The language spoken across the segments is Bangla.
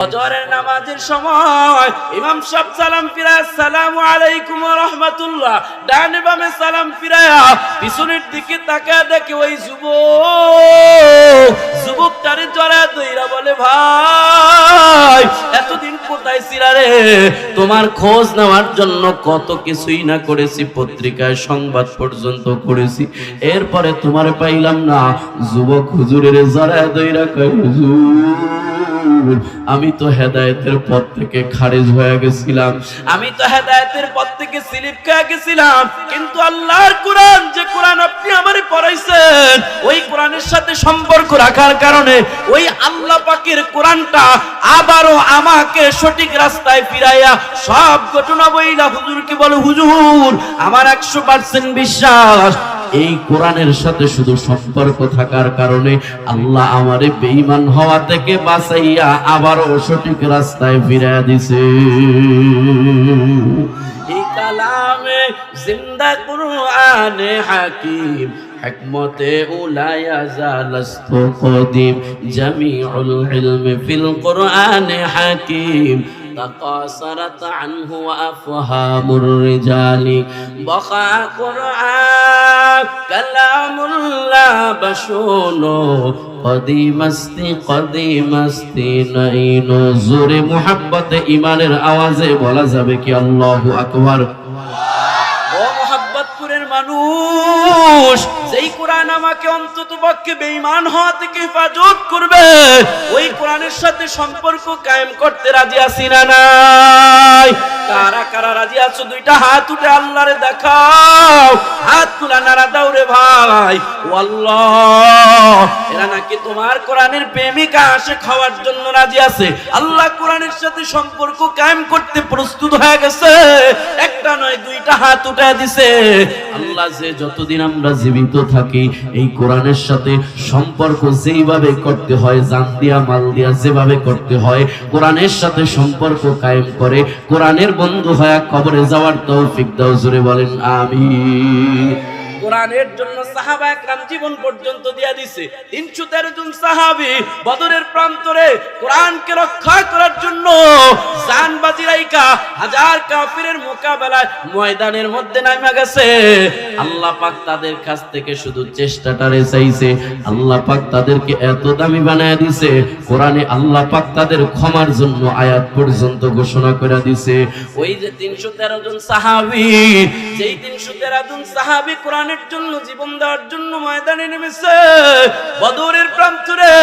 ফজরের নামাজের সময় ইমাম সব সালাম ফিরায়, সালাম আলাইকুম ওয়া রাহমাতুল্লাহ। ডানে বামে সালাম ফিরায়া পিছনের দিকে তাকায় দেখে ওই যুবক, যুবকটারে দইরা বলে, ভাই, এতদিন কোথায় ছিলা রে? তোমার খোঁজ নেওয়ার জন্য কত কিছুই না করেছি, পত্রিকায় সংবাদ পর্যন্ত করেছি এরপরে তোমার পাইলাম না। যুবক হুজুরের জড়া দইরা কয়, হুজুর, আমি তো হেদায়েতের পথ থেকে খারিজ হয়ে গেছিলাম। আমি তো হেদায়েতের পথ থেকে স্লিপ খেয়ে গেছিলাম। কিন্তু আল্লাহর কোরআন, যে কোরআন আপনি আমারে পড়াইছেন, ওই কোরআনের সাথে সম্পর্ক রাখার কারণে ওই আল্লাহ পাকের কোরআনটা আবারও আমাকে সঠিক রাস্তায় ফিরাইয়া সব ঘটনা বইলা হুজুরকে বলে, হুজুর, আমার একশো পার্সেন্ট বিশ্বাস। এই কোরআনের সাথে শুধু সম্পর্ক থাকার কারণে আল্লাহ আমারে বেঈমান হওয়া থেকে বাঁচাইয়া আবারও সঠিক রাস্তায় ফিরাইয়া দিছে। এই কালামে জিন্দা কুরআনে হাকিম, হিকমতে উলায়া জালাস্তু কদিম, জামিউল ইলমি ফিল কুরআনে হাকিম। تقاصرت عنه وأفهام الرجال بقى قرآن كلام الله بشونو قديم استی قدیم استی نئینو زور محبت ইমানের আওয়াজে বলা যাবে কি আল্লাহু আকবার ও মোহাব্বতপুরের মানুষ যেই কোরআন আমাকে অন্তত পক্ষে বেঈমান হওয়া থেকে হেফাজত করবে। ওই কোরআনের সাথে সম্পর্ক কায়েম করতে রাজি আছি না নাই? কারা কারা রাজি আছো? দুইটা হাত উঠে আল্লাহরে দেখাও। হাত তুলা নাড়া দাও রে ভাই। ও আল্লাহ এরা নাকি তোমার কোরআনের প্রেমিকা আসে খাওয়ার জন্য রাজি আছে? আল্লাহ কোরআনের সাথে সম্পর্ক কায়েম করতে প্রস্তুত হয়ে গেছে। একটা নয়, দুইটা হাত উঠে দিছে। আল্লাহ যে যতদিন আমরা জীবিত থাকি, এই কোরআনের সাথে সম্পর্ক যেইভাবে করতে হয়, জান দিয়া, মাল দিয়া যেভাবে করতে হয়, কোরআনের সাথে সম্পর্ক কায়েম করে, কোরআনের বন্ধু হয়ে কবরে যাওয়ার তৌফিক দাও জোরে বলেন আমিন। কোরআনের জন্য সাহাবা একরাম জীবন পর্যন্ত দিয়া দিছে। তিনশো তেরো জন সাহাবি বদরের প্রান্তরে কোরআনকে রক্ষা করার জন্য এত দামি বানায় দিছে। আল্লাহ তাদের ক্ষমার জন্য আয়াত পর্যন্ত ঘোষণা করে দিছে। ওই যে তিনশো তেরো জন সাহাবি, যেই তিনশো তেরো জন সাহাবি কোরআনের জন্য, জীবন দেওয়ার জন্য ময়দানে নেমেছে। বদরের প্রান্তরে,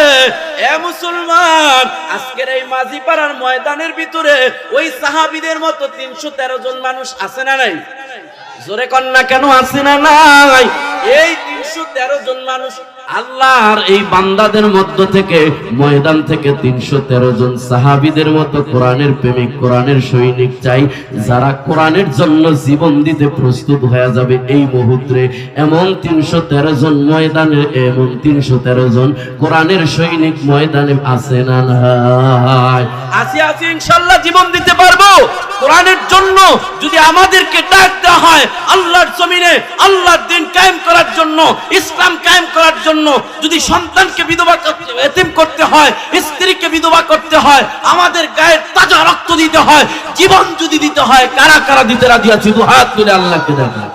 এ মুসলমান, আজকের এই মাঝিপাড়ার ময়দানের ভিতরে ওই সাহাবিদের মতো তিনশো তেরো জন মানুষ আছে না নাই? জোরে কন্যা, কেন আছে না নাই? এই তিনশো তেরো জন মানুষ আল্লাহর এই বান্দাদের মধ্য থেকে, ময়দান থেকে তিনশো তেরো জন সাহাবিদের মতো কোরআনের প্রেমিক, কোরআনের সৈনিক চাই, যারা কোরআনের জন্য জীবন দিতে প্রস্তুত হয়ে যাবে এই মুহূর্তে। এমন তিনশো তেরো জন ময়দানে, এমন তিনশো তেরো জন কোরআনের সৈনিক ময়দানে আছে না আসি আসি ইনশাল্লাহ জীবন দিতে পারব। যদি আমাদেরকে ডাক দেওয়া হয় আল্লাহর জমিনে, আল্লাহর দিন কায়েম করার জন্য, ইসলাম কায়েম করার জন্য, যদি সন্তানকে বিধবা এতিম করতে হয়, স্ত্রীকে বিধবা করতে হয়, আমাদের গায়ের তাজা রক্ত দিতে হয়, জীবন যদি দিতে হয়, কারা কারা দিতে রাজি আছে? দু হাত তুলে আল্লাহকে দেখা।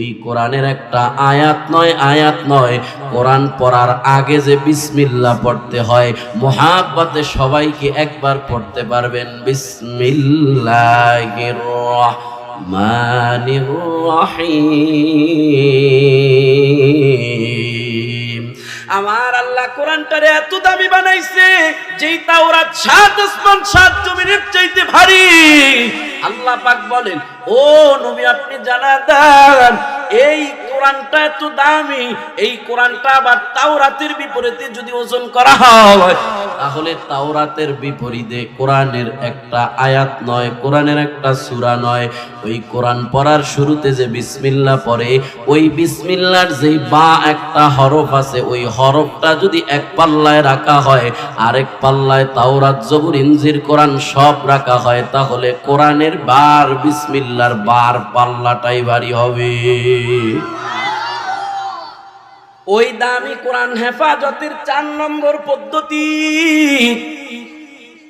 এই কোরআনের একটা আয়াত নয় আয়াত নয়। কোরআন পড়ার আগে যে বিসমিল্লাহ পড়তে হয়, মোহাব্বতে সবাইকে একবার পড়তে পারবেন। বিসমিল্লাহির রহমানির রহিম। আমার আল্লাহ কোরআনটারে এত দামি বানাইছে, যেই তাওরাত সাত আসমান, সাত জমিনের চাইতে ভারী। আল্লাহ পাক বলেন, ও নবী, আপনি জানা দেন, এই কোরআন কোরআনটা এত দামি, এই কোরআনটা আবার তাওরাতের বিপরীতে যদি ওজন করা হয়, তাহলে তাওরাতের বিপরীতে কোরআনের একটা আয়াত নয়, কোরআনের একটা সূরা নয়। ওই কোরআন পড়ার শুরুতে যে বিসমিল্লাহ পড়ে, ওই বিসমিল্লার যেই বা একটা হরফ আছে, ওই হরফটা যদি এক পাল্লায় রাখা হয়, আরেক পাল্লায় তাওরাত, জবুর ইনজির কোরআন সব রাখা হয়, তাহলে কোরআনের বার, বিসমিল্লার বার পাল্লাটাই ভারী হবে। ওই দামি কোরআন হেফাজতের চার নম্বর পদ্ধতি।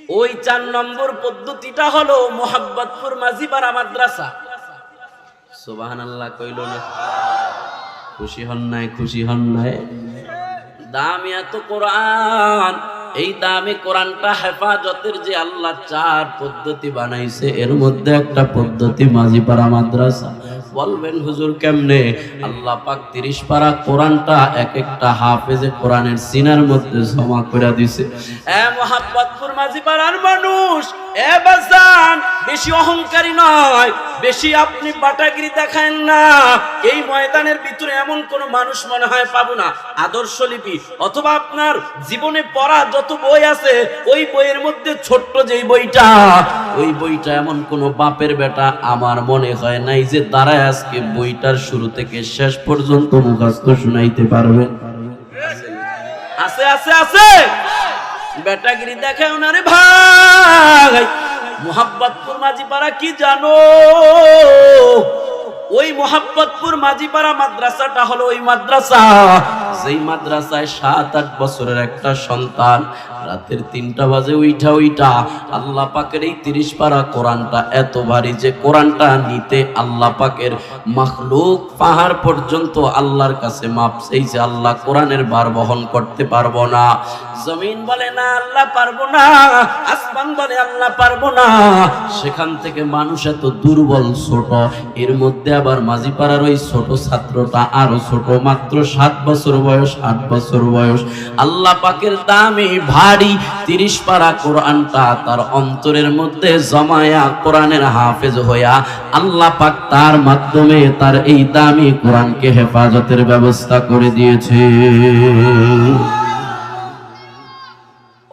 ওই চার নম্বর পদ্ধতিটা হলো মোহাব্বতপুর মাঝিপাড়া মাদ্রাসা। সুবাহান আল্লাহ কইল না। খুশি হন নাই, খুশি হন নাই। দামি এত কোরআন। এই দামি কোরআনটা হেফাজতের যে আল্লাহ চার পদ্ধতি বানাইছে, এর মধ্যে একটা পদ্ধতি মাঝিপাড়া মাদ্রাসা। বলবেন, হুজুর কেমনে? আল্লাহ পাক তিরিশ পারা কোরআনটা এক একটা হাফেজে কোরআনের সিনার মধ্যে জমা করে দিছে। এ মোহাম্মদপুর মাঝিপাড়ার মানুষ, এ বাজান, বেশি অহংকারী নয়, বেশি আপনি বাটাগিরি দেখায় না। এই ময়দানের ভিতরে এমন কোন মানুষ মনে হয় পাবো না। আদর্শ লিপি, অথবা আপনার জীবনে পড়া যত বই আছে, ওই বইয়ের মধ্যে ছোট্ট যেই বইটা, ওই বইটা এমন কোন বাপের বেটা আমার মনে হয় নাই যে দাঁড়ায় আজকে বইটার শুরু থেকে শেষ পর্যন্ত মুখস্থ শুনাইতে পারবেন। আছে আছে আছে! বেটাগিরি দেখে ওনারে ভাই। মোহাম্মদপুর মাঝিপাড়া কি জানো? ওই মোহাব্বতপুর মাঝিপাড়া মাদ্রাসাটা হলো ওই মাদ্রাসা। সেই মাদ্রাসায় সাত, আট বছরের একটা সন্তান, রাতের তিনটা বাজে উইঠা উইঠা আল্লাহ পাকের এই তিরিশ পারা কোরআনটা এত ভারী যে কোরআনটা নিতে আল্লাহ পাকের মখলুক পাহাড় পর্যন্ত আল্লাহর কাছে মাপ সেই যে আল্লাহ কোরআনের বার বহন করতে পারব না। জমিন বলে, না, আল্লাহ পারব না। আসমান বলে, আল্লাহ পারব না। সেখান থেকে মানুষ এত দুর্বল ছোট, এর মধ্যে আবার মাঝিপাড়ার ওই ছোট ছাত্রটা আরও ছোট, মাত্র সাত বছর বয়স, আট বছর বয়স। আল্লাহ পাকের দামি ভারী তিরিশ পারা কোরআনটা তার অন্তরের মধ্যে জমায়া কোরআনের হাফেজ হইয়া আল্লাহ পাক তার মাধ্যমে তার এই দামি কোরআনকে হেফাজতের ব্যবস্থা করে দিয়েছে।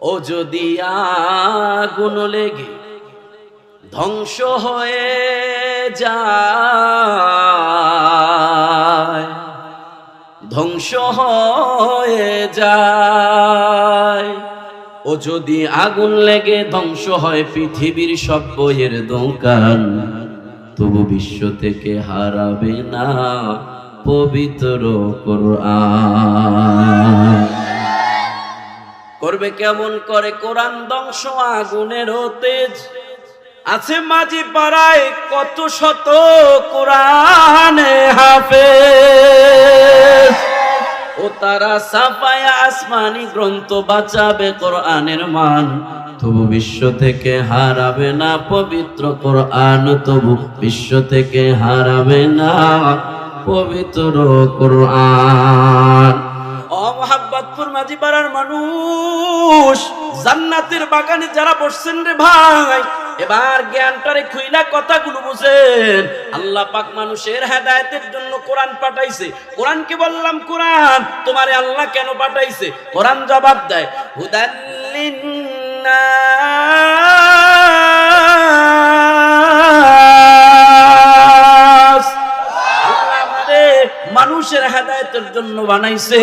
ও যদি আগুন লেগে ধ্বংস হয়ে যায়। ধ্বংস হয়ে যায়। ও যদি আগুন লেগে ধ্বংস হয় পৃথিবীর সব বইয়ের দোকান, তবু বিশ্ব থেকে হারাবে না পবিত্র করবে কেমন করে কোরআন? ধ্বংস আগুনের তেজ। আছে মাঝি পাড়ায় কত শত কোরআনে হাফে ও তারা সাফায় আসমানি গ্রন্থ বাঁচাবে কোরআনের মান। তবু বিশ্ব থেকে হারাবে না পবিত্র কোরআন, তবু বিশ্ব থেকে হারাবে না পবিত্র কোরআন। অমহাব্বাতপুর মাঝি পাড়ার মানুষ, জান্নাতের বাগানে যারা বসছেন রে ভাই, এবার জ্ঞানটারে খুইলা কথাগুলো বুঝেন। আল্লাহ পাক মানুষের হেদায়েতের জন্য কোরআন পাঠাইছে। কোরআনকে বললাম, কোরআন, তোমারে আল্লাহ কেন পাঠাইছে? কোরআন জবাব দেয় হুদাল্লিন মানুষের হেদায়তের জন্য বানাইছে।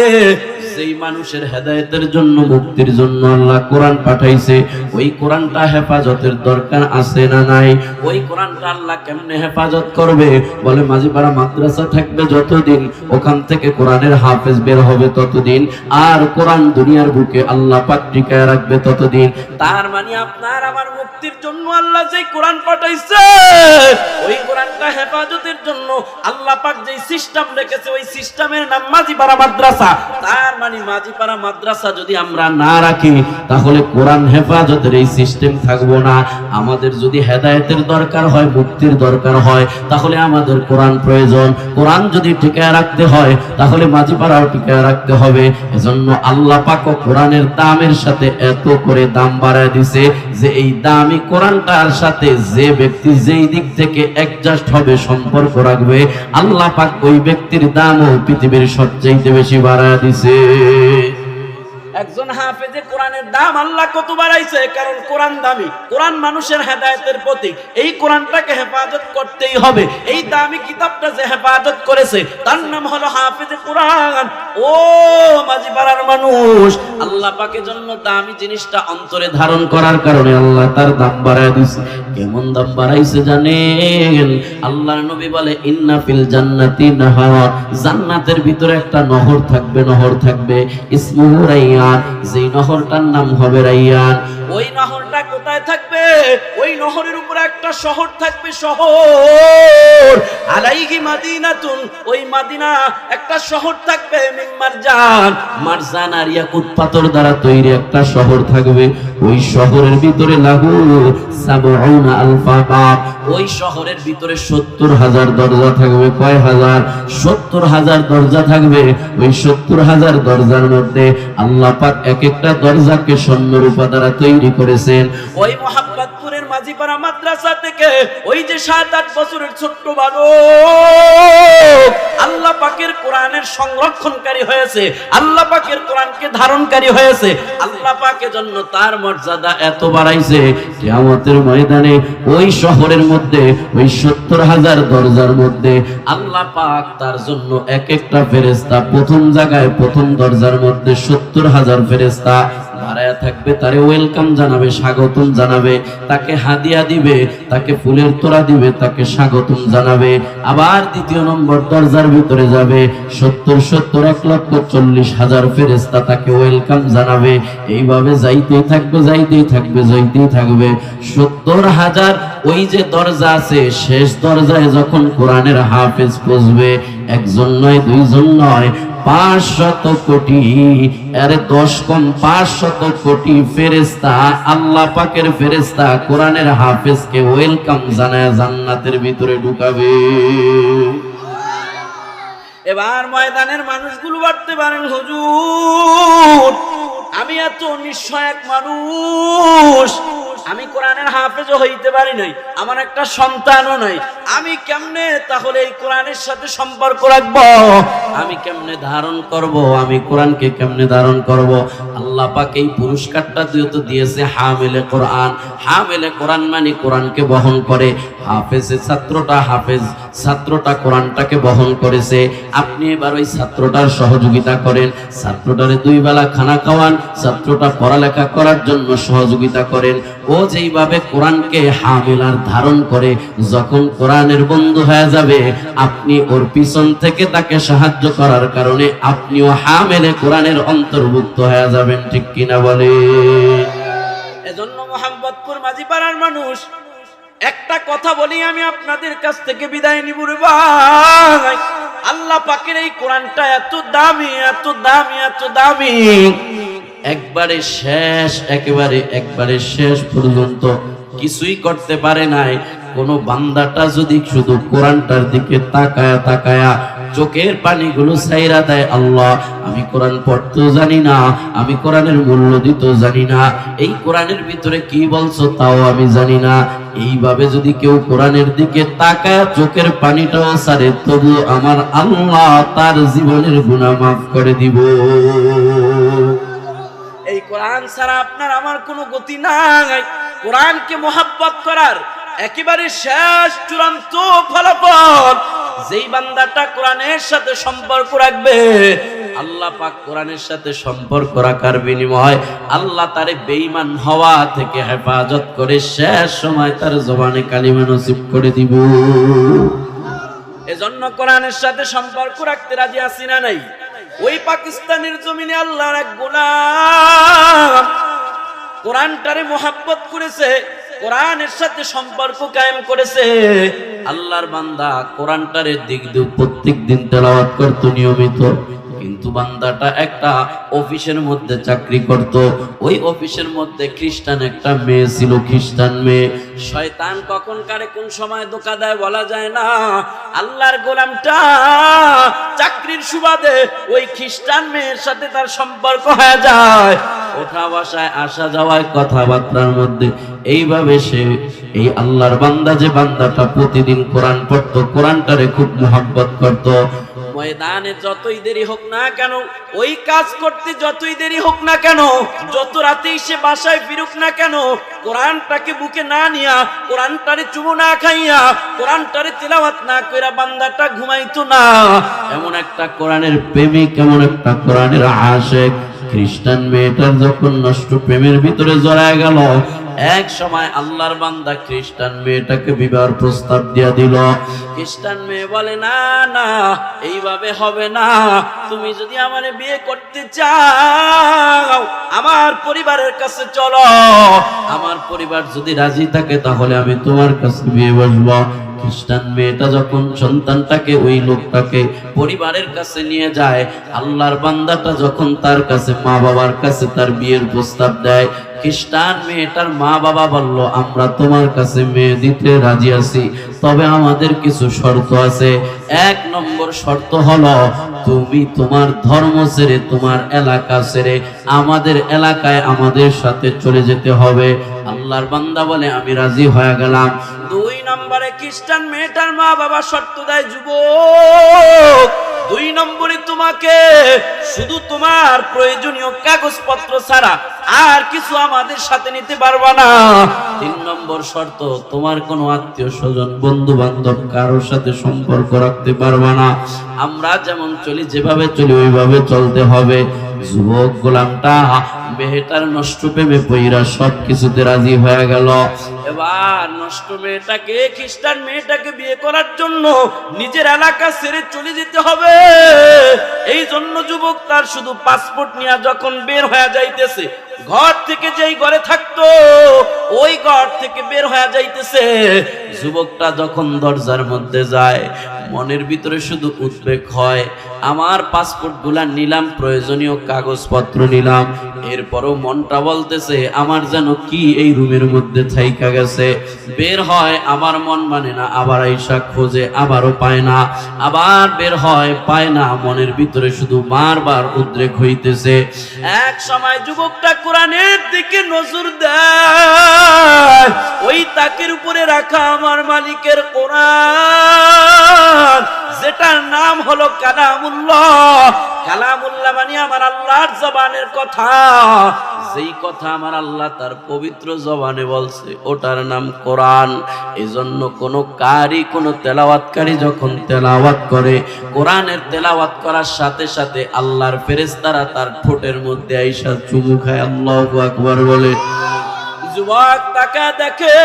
সেই মানুষের হেদায়তের জন্য, মুক্তির জন্য আল্লাহ কোরআন পাঠাইছে, ওই কোরআনটা হেফাজতের দরকার আছে না নাই? ওই কোরআনটা আল্লাহ কেমনে হেফাজত করবে? বলে মাঝিপাড়া মাদ্রাসা থাকবে যতদিন, ওখান থেকে কোরআনের হাফেজ বের হবে ততদিন, আর কোরআন দুনিয়ার বুকে আল্লাহ পাক টিকায় রাখবে ততদিন। তার মানে আপনার আমার মুক্তির জন্য আল্লাহ যে কোরআন পাঠাইছে, ওই কোরআনটা হেফাজতের জন্য আল্লাহ পাক যে সিস্টেম রেখেছে, ওই সিস্টেমের নাম মাঝিপাড়া মাদ্রাসা। তার মানে মাঝিপাড়া মাদ্রাসা যদি আমরা না রাখি, তাহলে কোরআন হেফাজতের এই সিস্টেম থাকব না। আমাদের যদি হেদায়েতের দরকার হয়, মুক্তির দরকার হয়, তাহলে আমাদের কোরআন প্রয়োজন। কোরআন যদি টিকায় রাখতে হয়, তাহলে মাঝিপাড়াও টিকায় রাখতে হবে। এজন্য আল্লাহ পাক কোরআনের দামের সাথে এত করে দাম বাড়ায় দিছে যে এই দামি কোরআনটার সাথে যে ব্যক্তি যেই দিক থেকে অ্যাডজাস্ট হবে, সম্পর্ক রাখবে, আল্লাহ পাক ওই ব্যক্তির দামও পৃথিবীর সবচেয়ে বেশি বাড়ায় দিছে। একজন হাফেজে কোরআনের দাম আল্লাহ কত বাড়াইছে? কারণ কোরআন দামি। কোরআন মানুষের হেদায়েতের প্রতীক। এই কোরআনটাকে হেফাজত করতেই হবে। এই দামি কিতাবটা যে হেফাজত করেছে, তার নাম হলো হাফেজে কোরআন। ও মাঝি পাড়ার মানুষ, আল্লাহ পাকের জন্য দামি জিনিসটা অন্তরে ধারণ করার কারণে আল্লাহ তার দাম বাড়ায় দিছে। কেমন দাম বাড়াইছে জানেন? আল্লাহর নবী বলে, ইন্না ফিল জান্নাতি নাহার। জান্নাতের ভিতরে একটা নহর থাকবে নহর থাকবে। ইসমুহু রাইয়ান যেই নহরটার নাম হবে রাইয়ান ওই নহরটা কোথায় থাকবে? ওই নহরের উপরে একটা শহর থাকবে শহর। আলাইহি মাদিনাতুন ওই মাদিনা একটা শহর থাকবে মারজান। মারজান আর ইয়াকুত পাথর দ্বারা তৈরি একটা শহর থাকবে। ওই শহরের ভিতরে লাগু সাবউনা আলফা বাব। ওই শহরের ভিতরে সত্তর হাজার দরজা থাকবে। কয় হাজার? সত্তর হাজার দরজা থাকবে। ওই সত্তর হাজার দরজার মধ্যে আল্লাহ পাক এক একটা দরজাকে স্বর্ণ রূপা দ্বারা তৈরি করেছেন। ওই মোহাম্মদপুরের মাঝিপাড়া মাদ্রাসা থেকে ওই যে সাত, আট বছরের ছোট্ট বালক আল্লাহ পাকের কোরআনের সংরক্ষণকারী হয়েছে, আল্লাহ পাকের কোরআনকে ধারণকারী হয়েছে, আল্লাহ পাকের জন্য তার মর্যাদা এত বাড়াইছে কিয়ামতের ময়দানে ওই শহরের মধ্যে, ওই সত্তর হাজার দরজার মধ্যে আল্লাহ পাক তার জন্য এক একটা ফেরেস্তা প্রথম জায়গায় প্রথম দরজার মধ্যে সত্তর হাজার ফেরেস্তা দাঁড়ায় থাকবে, তারে ওয়েলকাম জানাবে, স্বাগতম জানাবে, তাকে হাদিয়া দিবে, তাকে ফুলের তোড়া দিবে, তাকে স্বাগতম জানাবে। আবার দ্বিতীয় নম্বর দরজার ভিতরে যাবে, সত্তর সত্তর, এক লক্ষ চল্লিশ হাজার ফেরেস্তা তাকে ওয়েলকাম জানাবে। এইভাবে যাইতেই থাকবে যাইতেই থাকবে যাইতেই থাকবে। সত্তর হাজার, ওই যে দরজা আছে, শেষ দরজায় যখন কোরআনের হাফেজ পৌঁছবে একজন নয়, দুইজন নয় পাঁচ শত কোটি আরে দশ কম পাঁচ শত কোটি ফেরেস্তা আল্লাহ পাকের ফেরেস্তা কোরআনের হাফেজকে ওয়েলকাম জানায় জান্নাতের ভিতরে ঢুকাবে। এবার ময়দানের মানুষগুলো বাড়তে পারেন, হুজুর। আমি এত নিঃস্ব এক মানুষ, আমি কোরআনের হাফেজও হইতে পারি নাই, আমার একটা সন্তানও নাই। আমি কেমনে তাহলে এই কোরআনের সাথে সম্পর্ক রাখব? আমি কেমনে ধারণ করব? আমি কোরআনকে কেমনে ধারণ করব? আল্লাহ পাক এই পুরস্কারটা যেহেতু দিয়েছে হামেলে কোরআন হামেলে কোরআন মানে কোরআনকে বহন করে। হাফেজের ছাত্রটা হাফেজ, ছাত্রটা কোরআনটাকে বহন করেছে। আপনি এবার ওই ছাত্রটার সহযোগিতা করেন, ছাত্রটারে দুই বেলা খানা খাওয়ান, ছাত্রটা পড়ালেখা করার জন্য সহযোগিতা করেন। ও যেইভাবে কোরআনকে হামিলার ধারণ করে, যখন কোরআনের বন্ধু হয়ে যাবে, আপনি ওর পিছন থেকে তাকে সাহায্য করার কারণে আপনিও হামেলে কোরআনের অন্তর্ভুক্ত হয়ে যাবেন, ঠিক কিনা বলে? এজন্য মোহাম্মদপুর মাঝিপাড়ার মানুষ একটা কথা বলি, আমি আপনাদের কাছ থেকে বিদায় নিব রে ভাই। আল্লাহ পাকের এই কোরআনটা এত দামি এত দামি এত দামি। একবারে শেষ, একেবারে, একবারে শেষ পর্যন্ত কিছুই করতে পারে নাই। কোন বান্দাটা যদি শুধু কোরআনটার দিকে তাকায়া তাকায়া চোখের পানিগুলো ছাইরা দেয় আল্লাহ। আমি কোরআন পড়তেও জানি না, আমি কোরআনের মূল্য দিতেও জানি না। এই কোরআনের ভিতরে কি বলছো তাও আমি জানি না। এইভাবে যদি কেউ কোরআনের দিকে তাকায়, চোখের পানিটাও সারে তবু আমার আল্লাহ তার জীবনের গুণা মাফ করে দিব। এই কোরআন ছাড়া আপনার আমার কোনো গতি নাই। কোরআনকে মোহাব্বত করার একেবারে শেষ চূড়ান্ত ফলাফল। যেই বান্দাটা কোরআনের সাথে সম্পর্ক রাখবে, আল্লাহ পাক কোরআনের সাথে সম্পর্ক রাখার বিনিময় আল্লাহ তারে বেঈমান হওয়া থেকে হেফাজত করে শেষ সময় তার জবানে কালিমা নসিব করে দিব। এজন্য কোরআনের সাথে সম্পর্ক রাখতে রাজি আছি না নাই? ওই পাকিস্তানের জমিনে আল্লাহর এক গোলাম কোরআনটারে মোহাব্বত করেছে কোরআনের সাথে সম্পর্ক কায়েম করেছে। আল্লাহর বান্দা কোরআনটারে দিক দিয়ে প্রত্যেক দিন তেলাওয়াত করতো নিয়মিত। কিন্তু বান্দাটা একটা অফিসের মধ্যে চাকরি করত। ওই অফিসের মধ্যে খ্রিস্টান একটা মেয়ে ছিল, খ্রিস্টান মেয়ে। শয়তান কখন কারে কোন সময় ধোকা দেয় বলা যায় না। আল্লাহর গোলামটা চাকরির সুবাদে ওই খ্রিস্টান মেয়ের সাথে তার সম্পর্ক হয়ে যায়। ওঠা বসায়, আসা যাওয়ায় কথাবার্তার মধ্যে এইভাবে সে এই আল্লাহর বান্দা যে বান্দাটা প্রতিদিন কোরআন পড়তো, কোরআনটারে খুব মোহাব্বত করতো। ময়দানে যতই দেরি হোক না কেন, ওই কাজ করতে যতই দেরি হোক না কেন, যত রাতেই সে বাসায় ফিরুক না কেন, কোরআনটাকে বুকে না নিয়া, কোরআনটারে চুমু না খাইয়া, কোরআনটারে তেলাওয়াত না কইরা বান্দাটা ঘুমাইতো না। এমন একটা কোরআনের প্রেমিক, এমন একটা কোরআনের আশেক। খ্রিস্টান মেয়েটার যখন নষ্ট প্রেমের ভিতরে জড়ায় গেল, এক সময় আল্লাহর বান্দা খ্রিস্টান মেয়েটাকে বিবাহের প্রস্তাব দিয়া দিল। খ্রিস্টান মেয়ে বলে, না না, এইভাবে হবে না। তুমি যদি আমার বিয়ে করতে চাও, আমার পরিবারের কাছে চলো। আমার পরিবার যদি রাজি থাকে, তাহলে আমি তোমার কাছে বিয়ে বসবো। খ্রিস্টান মেয়েটা যখন সন্তানটাকে, ওই লোকটাকে পরিবারের কাছে নিয়ে যায়, আল্লাহর বান্দাটা যখন তার কাছে মা বাবার কাছে তার বিয়ের প্রস্তাব দেয়, খ্রিস্টান মেয়েটার মা বাবা বলল, আমরা তোমার কাছে মেয়ে দিতে রাজি আছি, তবে আমাদের কিছু শর্ত আছে। এক নম্বর শর্ত হলো, তুমি তোমার ধর্ম ছেড়ে তোমার এলাকা ছেড়ে আমাদের এলাকায় আমাদের সাথে চলে যেতে হবে। আল্লাহর বান্দা বলে, আমি রাজি হয়ে গেলাম। দুই নম্বরে খ্রিস্টান মেয়েটার মা বাবা শর্ত দেয়, যুবক, দুই নম্বরে তোমাকে শুধু তোমার প্রয়োজনীয় কাগজপত্র ছাড়া আর কিছু আমাদের সাথে নিতে পারবা না। তিন নম্বর শর্ত, তোমার কোনো আত্মীয় স্বজন বন্ধু বান্ধব কারোর সাথে সম্পর্ক রাখতে পারবা না। আমরা যেমন চলি, যেভাবে চলি, ওইভাবে চলতে হবে। যুবক গোলামটা মেহেটার নষ্ট প্রেমে পইরা সব কিছুতে রাজি হয়ে গেল। এবার নষ্ট মেয়েটাকে, খ্রিস্টান মেয়েটাকে বিয়ে করার জন্য নিজের এলাকা ছেড়ে চলে যেতে হবে। এই জন্য যুবক তার শুধু পাসপোর্ট নিয়ে যখন বের হয়ে যাইতেছে, ঘর থেকে যেই ঘরে থাকতো, ওই ঘর থেকে বের হয়ে যাইতেছে। যুবকটা যখন দরজার মধ্যে যায়, মনের ভিতরে শুধু উদ্বেগ হয়, আমার পাসপোর্টগুলা নিলাম, প্রয়োজনীয় কাগজপত্র নিলাম। এরপরও মনটা বলতেছে, আমার যেন কি এই রুমের মধ্যে থাইকা গেছে। বের হয় আবার মন মানে না, আবার আইসা খোঁজে, আবারও পায় না। আবার বের হয়, পায় না, মনের ভিতরে শুধু বারবার উদ্রেক হইতেছে। এক সময় যুবকটা কোরআনের দিকে নজর দেয়। ওই তাকের উপরে রাখা আমার মালিকের কোরআন। যেটার নাম হলো কালামুল্লাহ। কালামুল্লাহ মানে আমার আল্লাহর কারি তেলাওয়াতকারী যখন তেলাওয়াত করে, কোরআনের তেলাওয়াত করার সাথে সাথে আল্লাহর ফেরেশতারা তার ঠোঁটের মধ্যে আইসা চুমু খায়। আল্লাহু আকবার বলে। যুবক তাকা দেখে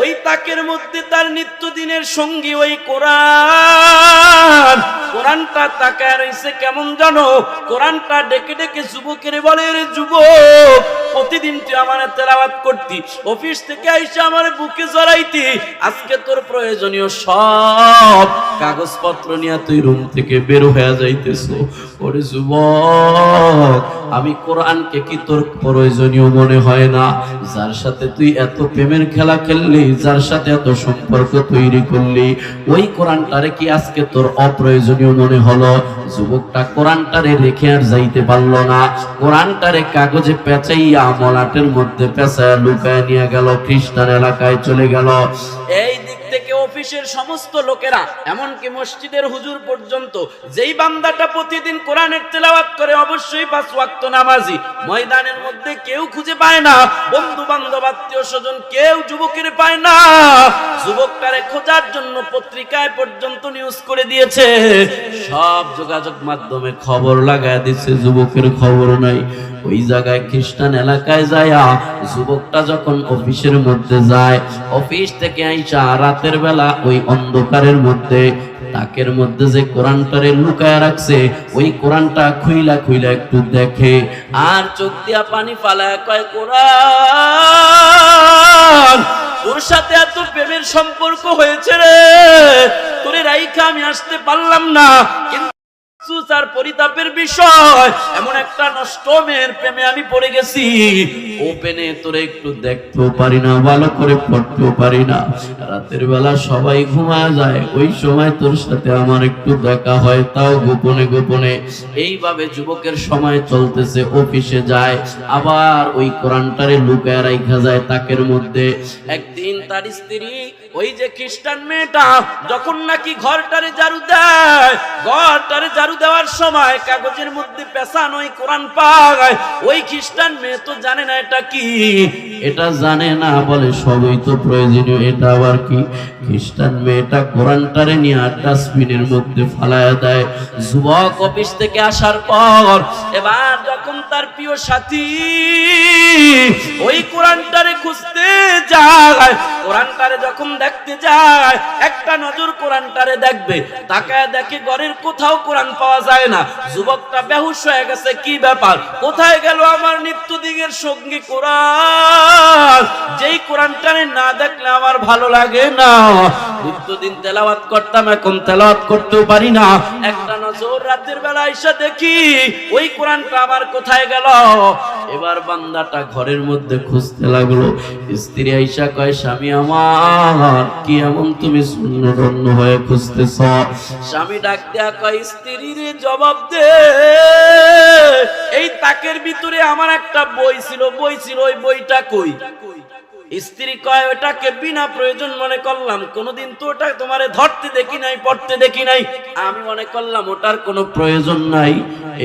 ওই তাকের মধ্যে তার নিত্যদিনের সঙ্গী ওই কোরআন। কোরআনটা তাকায় রয়েছে কেমন জানো? কোরআনটা ডেকে ডেকে যুবকের বলে রে যুবক, প্রতিদিন তুই আমার তেলাওয়াত করতি, অফিস থেকে আইসা আমার বুকে জড়াইতি, আজকে তোর প্রয়োজনীয় সব কাগজপত্র নিয়ে তুই রুম থেকে বের হয়ে যাইতেছ। ওরে যুবক আমি কোরআনকে কি তোর প্রয়োজনীয় মনে হয় না? যার সাথে তুই এত প্রেমের খেলা খেললি, যার সাথে এত সম্পর্ক তৈরি করলি, ওই কোরআনটারে কি আজকে তোর অপ্রয়োজনীয় মনে হলো? যুবকটা কোরআনটারে রেখে আর যাইতে পারল না। কোরআনটারে কাগজে পেঁচাইয়া মলাটের মধ্যে পেঁচায় লুকায় নিয়ে গেল খ্রিস্টান এলাকায় চলে গেল। এই দিক থেকে অফিসের সমস্ত লোকেরা, এমনকি মসজিদের হুজুর পর্যন্ত, যেই বান্দাটা প্রতিদিন কোরআনের তেলাওয়াত করে, অবশ্যই পাঁচ ওয়াক্ত নামাজি। ময়দানের মধ্যে কেউ খুঁজে পায় না বন্ধু বান্ধব আত্মীয় স্বজন, কেউ যুবকের পায় না। যুবকটারে খোঁজার জন্য পত্রিকায় পর্যন্ত নিউজ করে দিয়েছে। সব যোগাযোগ মাধ্যমে খবর লাগায় দিচ্ছে যুবকের খবর নাই। ওই জায়গায় খ্রিস্টান এলাকায় যায়, যুবকটা যখন অফিসের মধ্যে যায়, অফিস থেকে আইসা রাতের বেলা ওই অন্ধকারের মধ্যে, তাকের মধ্যে যে কোরআনটারে লুকায় রাখছে, ওই কোরআনটা খুইলা খুইলা একটু দেখে। আর চোখ দিয়া পানি পালায় কয়, কোরআন, তোর সাথে এত প্রেমের সম্পর্ক হয়েছে রে। তোরে রাইখা আমি আসতে পারলাম না। কিন্তু আফসোস আর পরিতাপের বিষয়। এমন একটা নষ্ট মেয়ের প্রেমে আমি পড়ে গেছি। ওপেনে তোরে একটু দেখতেও পারি না, ভালো করে পড়তেও পারি না। রাতের বেলা সবাই ঘুমা যায়, ওই সময় তোর সাথে আমার একটু দেখা হয়, তাও গোপনে গোপনে। এইভাবে যুবকের সময় চলতেছে, অফিসে যায়, আবার ওই কোরআনটারে লুকায় রাইখা যায় তাকের মধ্যে। একদিন তার স্ত্রী, ওই যে খ্রিস্টান মেয়েটা, যখন নাকি ঘরটারে ঝাড়ু দেয়, ঘরটারে ঝাড়ু দেওয়ার সময় কাগজের মধ্যে পেছান ওই কোরআন পায় ওই খ্রিস্টান মেয়ে তো জানে না এটা কি? এটা জানে না, বলে সবই তো প্রয়োজনীয়, এটা আবার কি? খ্রিস্টান মেয়েটা কোরআনটারে নিয়ে ডাস্টবিনের মধ্যে ফালায়া দেয়। যুবক অফিস থেকে আসার পর এবার যখন তার প্রিয় সাথী ওই কোরআনটারে খুঁজতে যায় কোরআনটারে যখন দেখতে যায়, একটা নজর কোরআনটারে দেখবে। তাকায় দেখে ঘরের কোথাও কোরআন পাওয়া যায় না। যুবকটা বেহুশ হয়ে গেছে, কি ব্যাপার? কোথায় গেল আমার নিত্যদিনের সঙ্গী কোরআন? যেই কোরআনটারে না দেখলে আমার ভালো লাগে না। নিত্যদিন তেলাওয়াত করতাম, এখন তেলাওয়াত করতেও পারি না। একটা নজর রাতের বেলা এসে দেখি, ওই কোরআনটা আমার কোথায় গেল? এবার বান্দাটা ঘরের মধ্যে খুঁজতে লাগল। স্ত্রী আইসা কয়, স্বামী আমার, কি এমন তুমি হয়ে খুঁজতেছ? স্বামী ডাক দেয়া কয় স্ত্রীর জবাব দে। এই তাকের ভিতরে আমার একটা বই ছিল বই ছিল, ওই বইটা কই? স্ত্রী কয়, ওটাকে বিনা প্রয়োজন মনে করলাম। কোনোদিন তো ওটা তোমারে ধরতে দেখি নাই, পড়তে দেখি নাই। আমি মনে করলাম, ওটার কোনো প্রয়োজন নাই।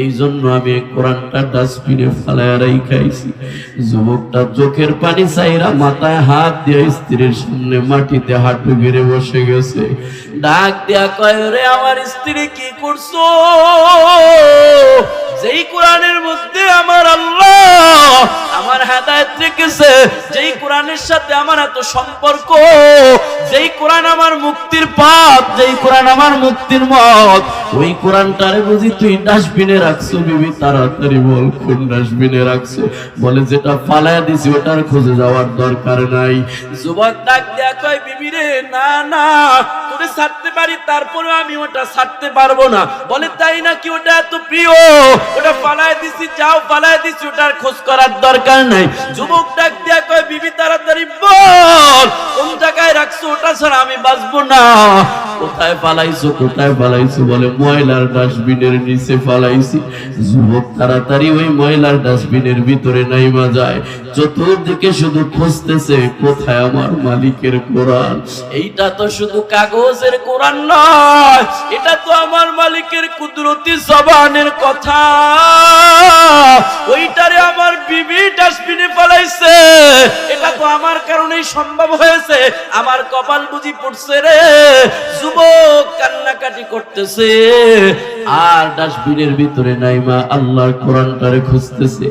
এই জন্য আমি কোরআনটা ডাস্টবিনে ফেলায় খাইছি। যুবকটা চোখের পানি চাইরা মাথায় হাত দিয়ে স্ত্রীর সামনে মাটিতে হাঁটু গেড়ে বসে গেছে। ডাক দেয়া কয় রে আমার স্ত্রী, কি করছ? যেই কোরআনের মধ্যে আমার আল্লাহ আমার হেদায়েত রেখেছে, যেই কোরআনের সাথে আমার এত সম্পর্ক, যেই কোরআন আমার মুক্তির পথ, যেই কোরআন আমার মুক্তির মত, ওই কোরআনটারে বুঝি তুই ডাস্টবিনে রাখছো, বিবি, তাড়াতাড়ি বল, কোন ডাস্টবিনে রাখছো? বলে, যেটা ফালায়া দিছি, ওটার খুঁজে যাওয়ার দরকার নাই। যুবক ডাক দেয়া কয়, বিবি রে, না না তোরে ছাড়তে পারি তারপরে আমি ওটা ছাড়তে পারব না। বলে, তাই নাকি ওটা এত প্রিয়? ওটা পালায় দিছি, যাও পালায় দিছি, ওটার খোঁজ করার দরকার নাই। যুবক ডাক দিয়া কয়, বিবি, তাড়াতাড়ি বল, কোন জায়গায় রাখছো? ওটা ছাড়া আমি বাঁচবো না। কোথায় পালাইছো কোথায় পালাইছো বলে, ময়লার ডাস্টবিনের নিচে পালাইছি যুবক তাড়াতাড়ি ওই ময়লার ডাস্টবিনের ভিতরে নাইমা যায়। চতুর্দিকে শুধু খুঁজতেছে, কোথায় আমার মালিকের কোরআন? এইটা তো শুধু কাগজের কোরআন নয়, এটা তো আমার মালিকের কুদরতি জবানের কথা। ওইটারে আমার বিবি ডাস্টবিনে পালাইছে এটা তো আমার কারণেই সম্ভব হয়েছে। আমার কপাল বুঝি পড়ছে রে, যুবক কান্নাকাটি করতেছে। আর ডাস্টবিনের ভিতরে নাইমা আল্লাহর কোরআনটারে খুঁজতেছে।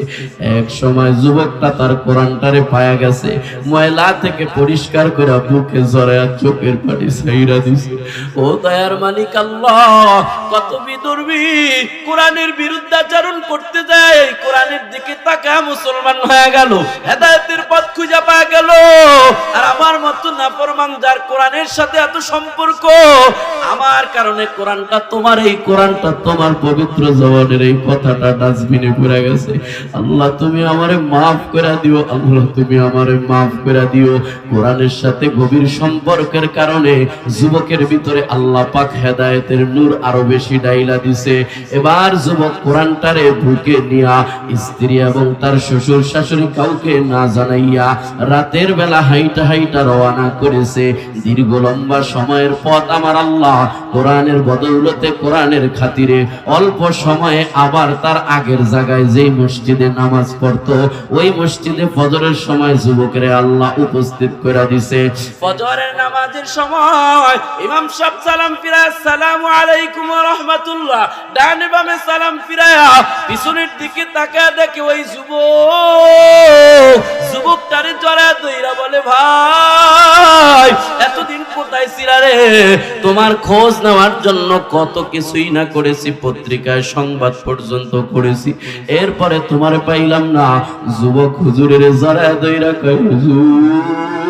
এক সময় যুবকটা তার কোরআনটারে পায়া গেছে। ময়লা থেকে পরিষ্কার করে বুকে জড়ায় চোখের পানি সাইরা দিছে। ও দয়ার মালিক আল্লাহ, কত বিদুর্বী। কোরআনের বিরুদ্ধাচরণ করতে যায়, কোরআনের দিকে তাকা মুসলমান হয়ে গেল, হেদায়েতের পথ খুঁজে পাওয়া গেল। আর আমার মতো নাফরমান যার কোরআনের সাথে এত সম্পর্ক, আমার কারণে কোরআনটা তোমার, এই কোরআনটা তোমার পবিত্র জবানের এই কথাটা ডাস্টবিনে পড়ে গেছে। আল্লাহ, তুমি আমারে মাফ করে দিও। আল্লাহ, তুমি আমারে মাফ করে দিও। কোরআনের সাথে গভীর সম্পর্কের কারণে যুবকের ভিতরে আল্লাহ পাক হেদায়েতের নূর আরও বেশি ডাইলা দিছে। এবার যুবক কোরআনটারে বুকে নিয়া স্ত্রী এবং তার শ্বশুর শাশুড়ি কাউকে না জানাইয়া রাতের বেলা হাইটা হাইটা রওনা করেছে। দীর্ঘ লম্বা সময়ের পথ আমার আল্লাহ। কোরআনের বদৌলতে কোরআনের খাতিরে অল্প সময়ে আবার তার আগের জায়গায় যেই মসজিদে নামাজ পড়তো, ওই মসজিদে ফজরের সময় যুবকের আল্লাহ উপস্থিত করে দিছে। ফজরের নামাজের সময় ইমাম সাহেব সালাম ফিরায় আসসালামু আলাইকুম ওয়া রাহমাতুল্লাহ। ডানে বামে সালাম ফিরায়া পিছনের দিকে তাকায় দেখে ওই যুবক, যুবকটারে জড়া দইরা বলে, ভাই, এতদিন কোথায় ছিলা রে? তোমার খোঁজ নেওয়ার জন্য কত কিছুই না করেছি, পত্রিকায় সংবাদ পর্যন্ত করেছি। এরপরে তোমার পাইলাম না, যুবক হুজুরের জড়া দইরা কয়, হুজুর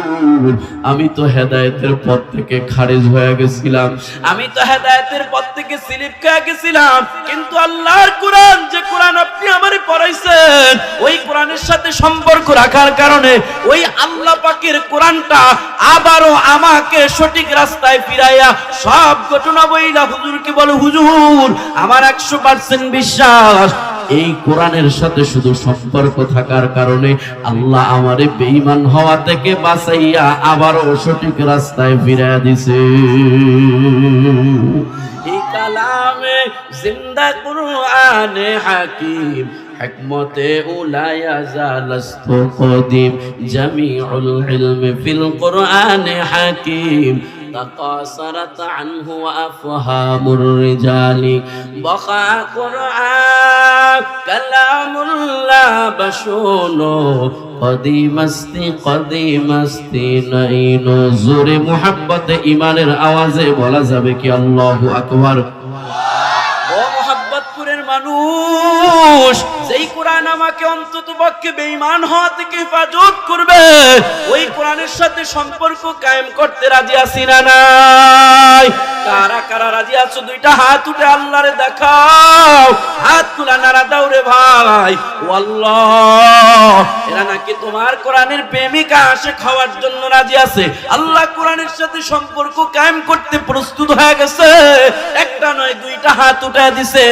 আমি তো হেদায়েতের পথ থেকে খারিজ হয়ে গেছিলাম। আমি তো হেদায়েতের পথ থেকে স্লিপ খেয়ে গেছিলাম। কিন্তু আল্লাহর কোরআন, যে কোরআন আপনি আমারে পড়াইছেন, ওই কোরআনের সাথে সম্পর্ক রাখার কারণে ওই আল্লাহ পাকের কোরআনটা আবারও আমাকে সঠিক রাস্তায় ফিরাইয়া সব ঘটনা বইলা হুজুরকে বলে, হুজুর, আমার একশো পার্সেন্ট বিশ্বাস এই কোরআনের সাথে শুধু সম্পর্ক থাকার কারণে আল্লাহ আমারে বেইমান হওয়া থেকে বাঁচাইয়া আবারও সঠিক রাস্তায় ফিরাইয়া দিছে। এই কালামে জিন্দা কুরআনে হাকিম, হিকমতে উলায়া জালাস্তু কদিম, জামিউল ইলমি ফিল কুরআনে হাকিম। تقاصرت عنه أفهام الرجال بقى قرآن كلام لا بشون قديم استي قديم استي نعين زور محبت إيمان الأوازي ولا زبك الله أكبر মানুষ, যেই কোরআন আমাকে অন্তত পক্ষে বেঈমান হওয়া থেকে হেফাজত করবে, ওই কোরআনের সাথে সম্পর্ক কায়েম করতে রাজি আছি না নাই। কারা কারা রাজি আছো? দুইটা হাত উঠে আল্লাহরে দেখাও। হাত তুলা নারা দাও রে ভাই। ও আল্লাহ, এরা নাকি তোমার কোরআনের প্রেমিকা আসে খাওয়ার জন্য রাজি আছে? আল্লাহ কোরআনের সাথে সম্পর্ক কায়েম করতে প্রস্তুত হয়ে গেছে। একটা নয়, দুইটা হাত উঠে দিছে।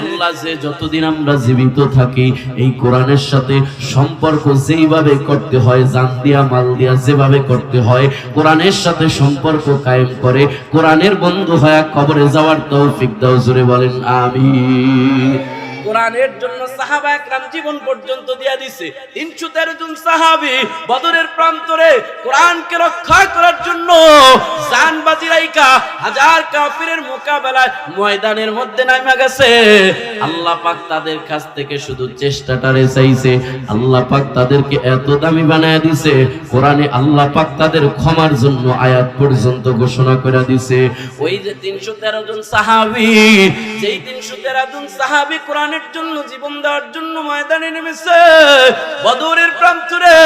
আল্লাহ যে যতদিন আমরা জীবিত থাকি, এই কোরআনের সাথে সম্পর্ক যেইভাবে করতে হয়, জান দিয়া, মাল দিয়া যেভাবে করতে হয়, কোরআনের সাথে সম্পর্ক কায়েম করে, কোরআনের বন্ধু হয়ে কবরে যাওয়ার তৌফিক দাও, জোরে বলেন, আমিন। কোরআনের জন্য সাহাবা একরাম জীবন পর্যন্ত দিয়া দিছে। তিনশো তেরো জন সাহাবি বদরের প্রান্তরে কোরআনকে রক্ষা করার জন্য হাজার কাফিরের মোকাবেলায় ময়দানের মধ্যে নামা গেছে। আল্লাহ পাক তাদের কাছ থেকে শুধু আল্লাহ পাক তাদেরকে এত দামি বানায় দিছে। কোরআনে আল্লাহ পাক তাদের ক্ষমার জন্য আয়াত পর্যন্ত ঘোষণা করে দিছে। ওই যে তিনশো তেরো জন সাহাবি, যেই তিনশো তেরো জন সাহাবি কোরআনের জন্য, জীবন দেওয়ার জন্য ময়দানে নেমেছে। বদরের প্রান্তরে,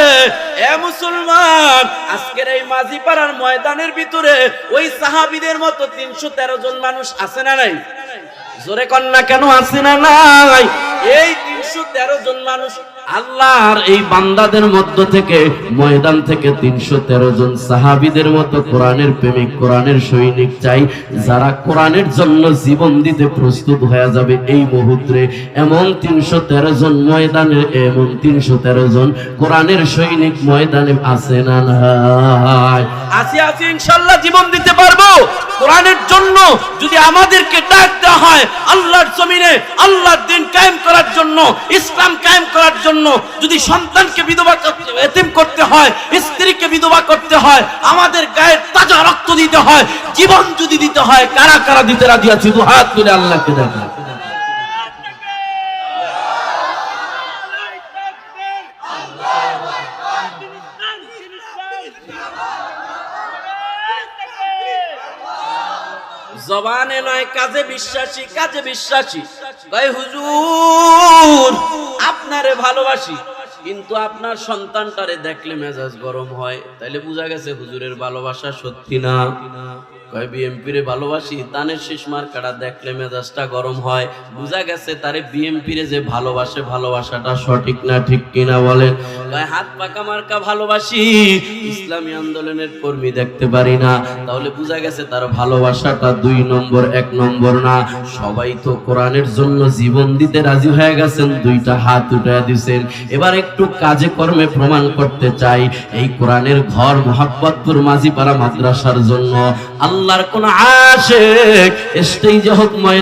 এ মুসলমান, আজকের এই মাঝি পাড়ার ময়দানের ভিতরে ওই সাহাবিদের মতো তিনশো তেরো জন মানুষ আছে না নাই? জোরে কন্যা, কেন আছে না নাই? এই তিনশো তেরো জন মানুষ আল্লাহর এই বান্দাদের মধ্য থেকে ময়দান থেকে তিনশো তেরো জন সাহাবিদের মতো কোরআনের প্রেমিক, কোরআনের সৈনিক চাই, যারা কোরআনের জন্য জীবন দিতে প্রস্তুত হয়ে যাবে এই মুহূর্তে। এমন তিনশো তেরো জন ময়দানে, এমন তিনশো তেরো জন কোরআনের সৈনিক ময়দানে আছে না আসি আসি ইনশাল্লাহ জীবন দিতে পারব। কোরআনের জন্য যদি আমাদেরকে ডাক দেওয়া হয়, আল্লাহর জমিনে আল্লাহর দিন কায়েম করার জন্য, ইসলাম কায়েম করার জন্য যদি সন্তানকে বিধবা এতিম করতে হয়, স্ত্রীকে বিধবা করতে হয়, আমাদের গায়ের তাজা রক্ত দিতে হয়, জীবন যদি দিতে হয়, কারা কারা দিতে রাজি আছি? দু হাত তুলে আল্লাহকে দেখা। জবানে নয়, কাজে বিশ্বাসী কাজে বিশ্বাসী। গায়ে হুজুর আপনারে ভালোবাসি, কিন্তু আপনার সন্তানটারে দেখলে মেজাজ গরম হয়। তাইলে বোঝা গেছে হুজুরের ভালোবাসা সত্যি না। কয় বিএমপি রে ভালোবাসি? তানের শেষ মার্কাটা দেখলে মেজাজটা গরম হয়। বোঝা গেছে তারে যে ভালোবাসে, ভালোবাসাটা সঠিক না ঠিক কিনা কয়, হাত পাকা মার্কা ভালোবাসি, ইসলামী আন্দোলনের কর্মী দেখতে পারি না। তাহলে বোঝা গেছে তার ভালোবাসাটা দুই নম্বর, এক নম্বর না। সবাই তো কোরআনের জন্য জীবন দিতে রাজি হয়ে গেছেন, দুইটা হাত উঠে দিছেন। এবার একটু কাজে কর্মে প্রমাণ করতে চাই, এই কোরআনের ঘর মোহাব্বতপুর মাঝিপাড়া মাদ্রাসার জন্য। আল্লাহর কোন আশেক স্টেজে হোক ময়